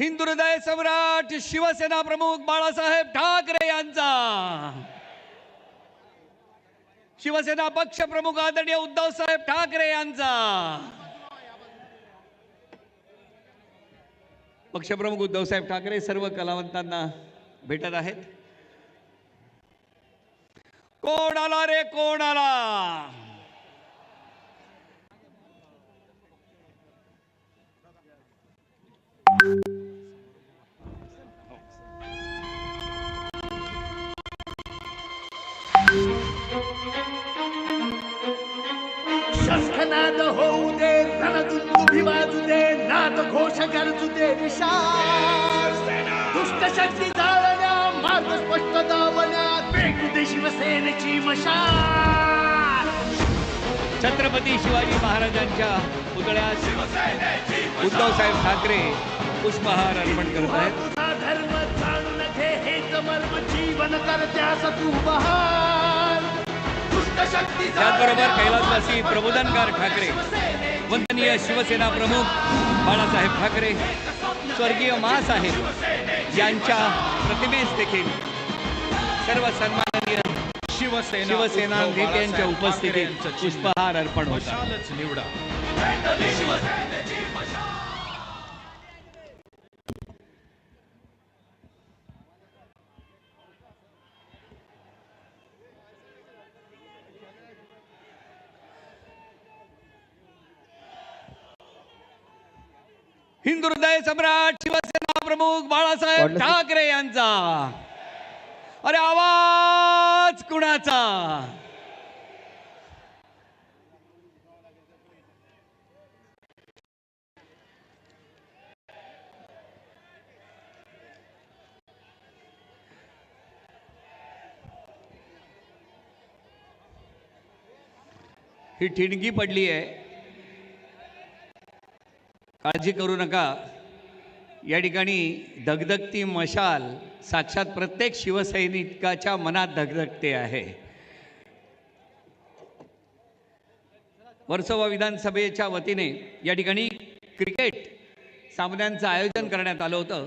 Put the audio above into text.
हिंदू हृदय सम्राट शिवसेना प्रमुख बाळासाहेब ठाकरे यांचा. शिवसेना पक्ष प्रमुख आदरणीय उद्धव साहेब ठाकरे यांचा. पक्षप्रमुख उद्धव साहेब ठाकरे सर्व कलावंतांना भेटत आहेत. कोण आला रे? कोण आला? शस्त्रनाद होऊ दे रणदुंदुभी वाजू दे नाद घोष गरजू दे विशाल दुष्ट शक्ती जाळण्या मार्ग स्पष्ट दावण्यात पेटू दे शिवसेनेची मशाल छत्रपती शिवाजी महाराजांच्या पुतळ्यास उद्धव साहेब ठाकरे पुष्पहार अर्पण करत आहेत धर्म जाणून घे हेच मर्म जीवन करत्यास तू शक्ती त्याचबरोबर कैलासवासी प्रबोधनकार ठाकरे वंदनीय शिवसेना प्रमुख बाळासाहेब ठाकरे स्वर्गीय मासाहेब यांच्या प्रतिमेस देखील सर्व सन्माननीय शिवसेना शिवसेना नेत्यांच्या उपस्थितीत. पुष्पहार अर्पण होत निवडा हिंदू हृदय सम्राट शिवसेना प्रमुख बाळासाहेब ठाकरे यांचा. अरे आवाज कुणाचा? ही ठिणगी पडली आहे काळजी करू नका. या ठिकाणी धगधगती मशाल साक्षात प्रत्येक शिवसैनिकाच्या मनात धगधगते आहे. वर्सोवा विधानसभेच्या वतीने या ठिकाणी क्रिकेट सामन्यांचं आयोजन करण्यात आलं होतं.